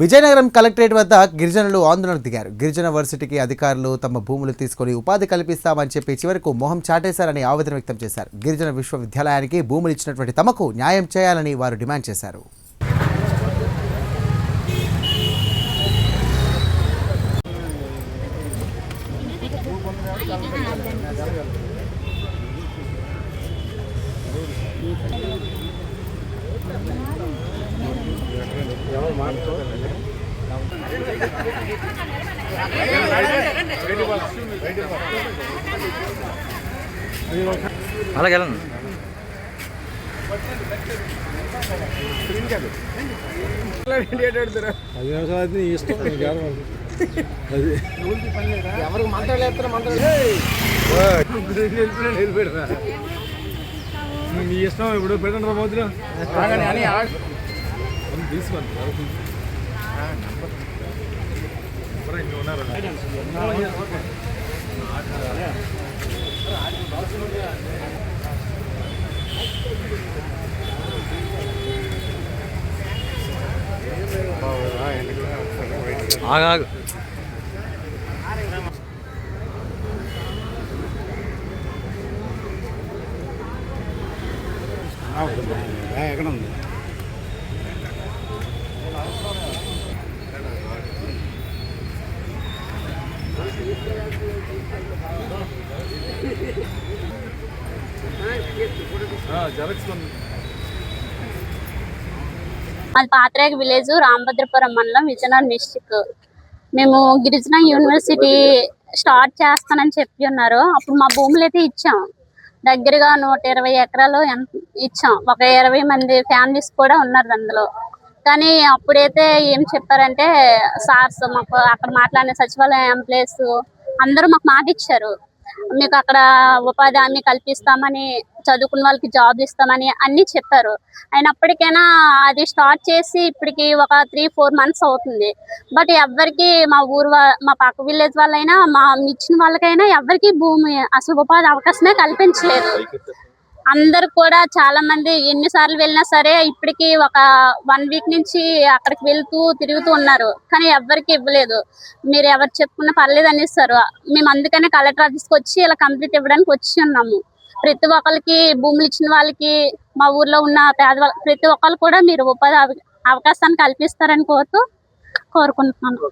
Vizianagaram collectorate వద్ద గిరిజనులు ఆందోళన దిగారు. గిరిజన వర్సిటీకి అధికారులు తమ భూములు తీసుకొని ఉపాధి కల్పిస్తామని చెప్పి చివరకు మొహం చాటేశారని ఆవేదన వ్యక్తం చేశారు. గిరిజన విశ్వవిద్యాలయానికి భూములు ఇచ్చినటువంటి తమకు న్యాయం చేయాలని వారు డిమాండ్ చేశారు. అలాగే వెళ్ళండి అది అయితే ఇష్టం అది ఎవరికి మంత్రాలు వేస్తారా మంత్రాలు నీ ఇష్టం ఇప్పుడు పెట్టండి రా మోదిలో తీసుకోండి ఇంకా ఉన్నారు ఆగు ఆగు ఎక్కడ ఉంది అది పాత్రేక విలేజ్ రామభద్రపురం మండలం విజయనగరం డిస్టిక్ మేము గిరిజన యూనివర్సిటీ స్టార్ట్ చేస్తానని చెప్పి ఉన్నారు. అప్పుడు మా భూములు అయితే ఇచ్చాం. దగ్గరగా నూట ఇరవై ఎకరాలు ఇచ్చాం. ఒక ఇరవై మంది ఫ్యామిలీస్ కూడా ఉన్నారు అందులో. కానీ అప్పుడైతే ఏం చెప్పారంటే సార్స్ మాకు అక్కడ మాట్లాడిన సచివాలయం ఎంప్లాయీస్ అందరూ మాకు మాట ఇచ్చారు. మీకు అక్కడ ఉపాధి హామీ కల్పిస్తామని చదువుకున్న వాళ్ళకి జాబ్ ఇస్తామని అన్ని చెప్పారు. అయినప్పటికైనా అది స్టార్ట్ చేసి ఇప్పటికి ఒక త్రీ ఫోర్ మంత్స్ అవుతుంది. బట్ ఎవ్వరికి మా ఊరు మా పక్క విలేజ్ వాళ్ళైనా మా ఇచ్చిన వాళ్ళకైనా ఎవరికి భూమి అసలు ఉపాధి అవకాశమే కల్పించలేదు. అందరు కూడా చాలా మంది ఎన్నిసార్లు వెళ్ళినా సరే ఇప్పటికి ఒక వన్ వీక్ నుంచి అక్కడికి వెళ్తూ తిరుగుతూ ఉన్నారు. కానీ ఎవరికి ఇవ్వలేదు. మీరు ఎవరు చెప్పుకున్నా పర్లేదు అనేస్తారు. మేము అందుకనే కలెక్టర్ ఆఫీస్కి వచ్చి ఇలా కంప్లీట్ ఇవ్వడానికి వచ్చి ఉన్నాము. ప్రతి ఒక్కరికి భూములు ఇచ్చిన వాళ్ళకి మా ఊర్లో ఉన్న పేదవాళ్ళ ప్రతి ఒక్కరు కూడా మీరు ఉపాధి అవకాశాన్ని కల్పిస్తారని కోరుతూ కోరుకుంటున్నాను.